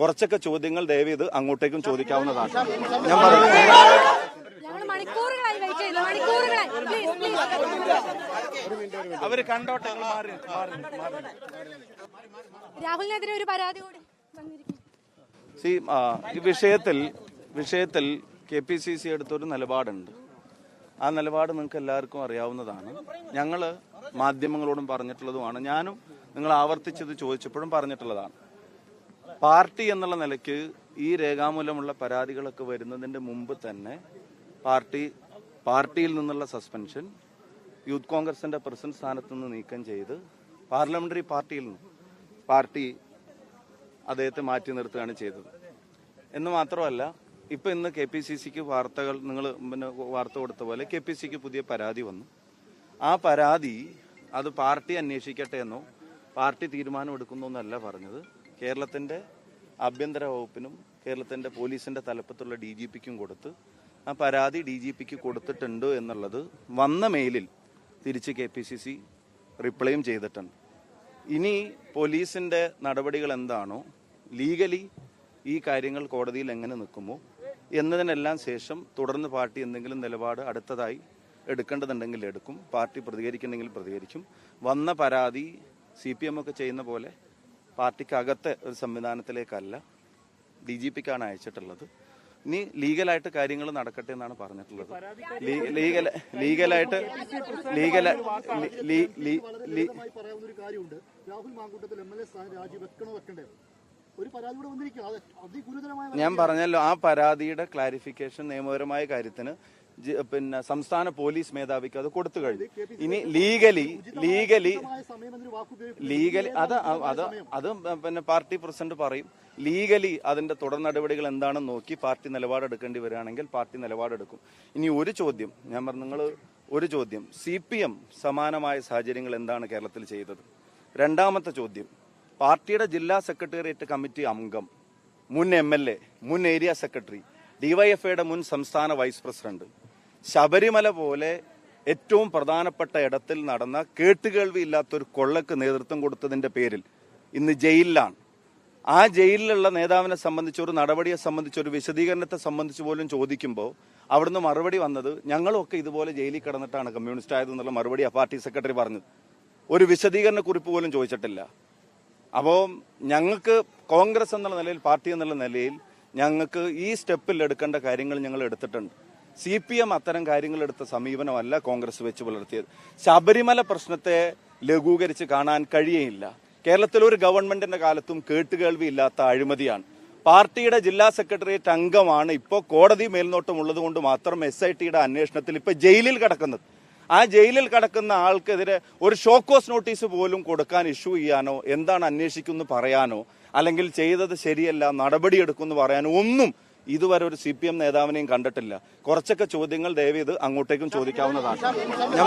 കുറച്ചൊക്കെ ചോദ്യങ്ങൾ ദയവേത് അങ്ങോട്ടേക്കും ചോദിക്കാവുന്നതാണ്. ഞാൻ പറഞ്ഞു അവർ കണ്ടോട്ടെ രാഹുലിനെതിരെ ഒരു പരാതി കൂടി സി ഈ വിഷയത്തിൽ വിഷയത്തിൽ കെ പി സി സി എടുത്തൊരു നിലപാടുണ്ട്. ആ നിലപാട് നിങ്ങൾക്ക് എല്ലാവർക്കും അറിയാവുന്നതാണ്. ഞങ്ങൾ മാധ്യമങ്ങളോടും പറഞ്ഞിട്ടുള്ളതുമാണ്. ഞാനും നിങ്ങൾ ആവർത്തിച്ചത് ചോദിച്ചപ്പോഴും പറഞ്ഞിട്ടുള്ളതാണ്. പാർട്ടി എന്നുള്ള നിലയ്ക്ക് ഈ രേഖാമൂലമുള്ള പരാതികളൊക്കെ വരുന്നതിന്റെ മുമ്പ് തന്നെ പാർട്ടി പാർട്ടിയിൽ നിന്നുള്ള സസ്പെൻഷൻ യൂത്ത് കോൺഗ്രസിന്റെ പ്രസിഡന്റ് സ്ഥാനത്ത് നിന്ന് നീക്കം ചെയ്ത് പാർലമെന്ററി പാർട്ടിയിൽ നിന്ന് പാർട്ടി അദ്ദേഹത്തെ മാറ്റി നിർത്തുകയാണ് ചെയ്തത്. എന്ന് മാത്രമല്ല ഇപ്പൊ ഇന്ന് കെ പി സി സിക്ക് വാർത്തകൾ നിങ്ങൾ പിന്നെ വാർത്ത കൊടുത്ത പോലെ കെ പി സിക്ക് പുതിയ പരാതി വന്നു. ആ പരാതി അത് പാർട്ടി അന്വേഷിക്കട്ടെ എന്നോ പാർട്ടി തീരുമാനം എടുക്കുന്നോ എന്നല്ല പറഞ്ഞത്. കേരളത്തിന്റെ ആഭ്യന്തര വകുപ്പിനും കേരളത്തിന്റെ പോലീസിന്റെ തലപ്പത്തുള്ള ഡി ജി പിക്കും കൊടുത്ത് ആ പരാതി ഡി ജി പിക്ക് കൊടുത്തിട്ടുണ്ട് എന്നുള്ളത് വന്ന മെയിലിൽ തിരിച്ച് കെ പി സി സി റിപ്ലൈയും ചെയ്തിട്ടുണ്ട്. ഇനി പോലീസിന്റെ നടപടികൾ എന്താണോ ലീഗലി ഈ കാര്യങ്ങൾ കോടതിയിൽ എങ്ങനെ നിൽക്കുമോ എന്നതിനെല്ലാം ശേഷം തുടർന്ന് പാർട്ടി എന്തെങ്കിലും നിലപാട് അടുത്തതായി എടുക്കേണ്ടതുണ്ടെങ്കിൽ എടുക്കും പാർട്ടി പ്രതികരിക്കുന്നെങ്കിൽ പ്രതികരിക്കും. വന്ന പരാതി സി പി എം ഒക്കെ ചെയ്യുന്ന പോലെ പാർട്ടിക്കകത്തെ ഒരു സംവിധാനത്തിലേക്കല്ല ഡി ജി പിക്കാണ് അയച്ചിട്ടുള്ളത്. ഇനി ലീഗലായിട്ട് കാര്യങ്ങൾ നടക്കട്ടെ എന്നാണ് പറഞ്ഞിട്ടുള്ളത്. ലീഗൽ ലീഗലായിട്ട് ലീഗൽ ഞാൻ പറഞ്ഞല്ലോ ആ പരാതിയുടെ ക്ലാരിഫിക്കേഷൻ നിയമപരമായ കാര്യത്തിന് പിന്നെ സംസ്ഥാന പോലീസ് മേധാവിക്ക് അത് കൊടുത്തു കഴിഞ്ഞു. ഇനി ലീഗലി ലീഗലി ലീഗലി അത് അത് അത് പിന്നെ പാർട്ടി പ്രസിഡന്റ് പറയും. ലീഗലി അതിന്റെ തുടർ നടപടികൾ എന്താണെന്ന് നോക്കി പാർട്ടി നിലപാടെടുക്കേണ്ടി വരികയാണെങ്കിൽ പാർട്ടി നിലപാടെടുക്കും ഇനി ഒരു ചോദ്യം ഞാൻ പറഞ്ഞു നിങ്ങൾ ഒരു ചോദ്യം. സി പി എം സമാനമായ സാഹചര്യങ്ങൾ എന്താണ് കേരളത്തിൽ ചെയ്തത്? രണ്ടാമത്തെ ചോദ്യം പാർട്ടിയുടെ ജില്ലാ സെക്രട്ടേറിയറ്റ് കമ്മിറ്റി അംഗം മുൻ എം എൽ എ മുൻ ഏരിയ സെക്രട്ടറി ഡിവൈഎഫ്ഐയുടെ മുൻ സംസ്ഥാന വൈസ് പ്രസിഡന്റ് ശബരിമല പോലെ ഏറ്റവും പ്രധാനപ്പെട്ട ഇടത്തിൽ നടന്ന കേട്ടുകേൾവി ഇല്ലാത്തൊരു കൊള്ളക്ക് നേതൃത്വം കൊടുത്തതിന്റെ പേരിൽ ഇന്ന് ജയിലിലാണ്. ആ ജയിലിലുള്ള നേതാവിനെ സംബന്ധിച്ച് ഒരു നടപടിയെ സംബന്ധിച്ച് ഒരു വിശദീകരണത്തെ സംബന്ധിച്ച് പോലും ചോദിക്കുമ്പോൾ അവിടുന്ന് മറുപടി വന്നത് ഞങ്ങളൊക്കെ ഇതുപോലെ ജയിലിൽ കിടന്നിട്ടാണ് കമ്മ്യൂണിസ്റ്റ് ആയതെന്നുള്ള മറുപടി ആ പാർട്ടി സെക്രട്ടറി പറഞ്ഞത്. ഒരു വിശദീകരണ കുറിപ്പ് പോലും ചോദിച്ചിട്ടില്ല. അപ്പോൾ ഞങ്ങൾക്ക് കോൺഗ്രസ് എന്നുള്ള നിലയിൽ പാർട്ടി എന്നുള്ള നിലയിൽ ഞങ്ങൾക്ക് ഈ സ്റ്റെപ്പിൽ എടുക്കേണ്ട കാര്യങ്ങൾ ഞങ്ങൾ എടുത്തിട്ടുണ്ട്. സി പി എം അത്തരം കാര്യങ്ങളെടുത്ത സമീപനമല്ല കോൺഗ്രസ് വെച്ച് പുലർത്തിയത്. ശബരിമല പ്രശ്നത്തെ ലഘൂകരിച്ച് കാണാൻ കഴിയേയില്ല. കേരളത്തിൽ ഒരു ഗവൺമെന്റിന്റെ കാലത്തും കേട്ടുകേൾവി ഇല്ലാത്ത അഴിമതിയാണ്. പാർട്ടിയുടെ ജില്ലാ സെക്രട്ടേറിയറ്റ് അംഗമാണ് ഇപ്പോൾ കോടതി മേൽനോട്ടം ഉള്ളത് കൊണ്ട് മാത്രം എസ് ഐ ടിയുടെ അന്വേഷണത്തിൽ ഇപ്പൊ ജയിലിൽ കിടക്കുന്നത്. ആ ജയിലിൽ കിടക്കുന്ന ആൾക്കെതിരെ ഒരു ഷോക്കോസ് നോട്ടീസ് പോലും കൊടുക്കാൻ ഇഷ്യൂ ചെയ്യാനോ എന്താണ് അന്വേഷിക്കുന്നു പറയാനോ അല്ലെങ്കിൽ ചെയ്തത് ശരിയല്ല നടപടിയെടുക്കുമെന്ന് പറയാനോ ഒന്നും ഇതുവരെ ഒരു സി പി എം നേതാവിനെയും കണ്ടിട്ടില്ല. കുറച്ചൊക്കെ ചോദ്യങ്ങൾ ദയവേത് അങ്ങോട്ടേക്കും ചോദിക്കാവുന്നതാണ്. ഞാൻ